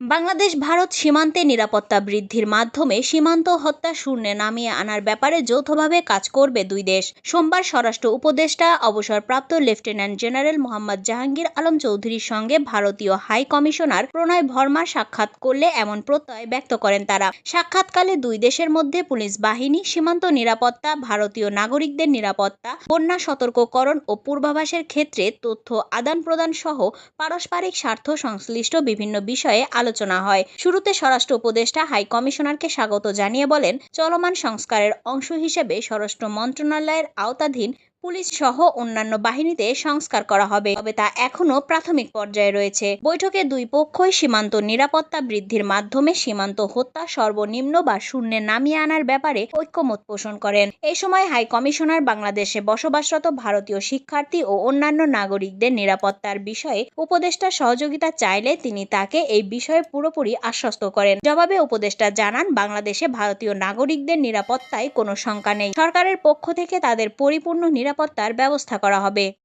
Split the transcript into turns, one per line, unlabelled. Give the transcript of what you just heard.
বাংলাদেশ, ভারত সীমান্তে নিরাপত্তা বৃদ্ধির মাধ্যমে সীমান্ত হত্যা শূন্যে নামিয়ে আনার ব্যাপারে যৌথভাবে কাজ করবে দুই দেশ। সোমবার স্বরাষ্ট্র উপদেষ্টা, অবসরপ্রাপ্ত লেফটেন্যান্ট জেনারেল মোহাম্মদ জাহাঙ্গীর আলম চৌধুরীর সঙ্গে ভারতীয় হাই কমিশনার প্রণয় ভর্মা সাক্ষাৎ করলে এমন প্রত্যয় ব্যক্ত করেন তারা। সাক্ষাৎকালে দুই দেশের মধ্যে পুলিশ বাহিনী, সীমান্ত নিরাপত্তা, ভারতীয় নাগরিকদের নিরাপত্তা, বন্যা সতর্ককরণ ও পূর্বাভাসের ক্ষেত্রে তথ্য আদান প্রদান সহ পারস্পরিক স্বার্থ সংশ্লিষ্ট বিভিন্ন বিষয়ে আলোচনা হয়। শুরুতে স্বরাষ্ট্র উপদেষ্টা, হাই কমিশনারকে স্বাগত জানিয়ে বলেন, চলমান সংস্কারের অংশ হিসেবে স্বরাষ্ট্র মন্ত্রণালয়ের আওতাধীন পুলিশ সহ অন্যান্য বাহিনীতে সংস্কার করা হবে, তবে তা এখনও প্রাথমিক পর্যায়ে রয়েছে। বৈঠকে দুই পক্ষই সীমান্ত নিরাপত্তা বৃদ্ধির মাধ্যমে সীমান্ত হত্যা, সর্বনিম্ন বা শূন্যে নামিয়ে আনার ব্যাপারে ঐক্যমত পোষণ করেন। এই সময় হাই কমিশনার বাংলাদেশে বসবাসরত ভারতীয় শিক্ষার্থী ও অন্যান্য নাগরিকদের নিরাপত্তার বিষয়ে উপদেষ্টা সহযোগিতা চাইলে তিনি তাকে এই বিষয়ে পুরোপুরি আশ্বস্ত করেন। জবাবে উপদেষ্টা জানান, বাংলাদেশে ভারতীয় নাগরিকদের নিরাপত্তায় কোনো শঙ্কা নেই। সরকারের পক্ষ থেকে তাদের পরিপূর্ণ নিরাপত্তার ব্যবস্থা করা হবে।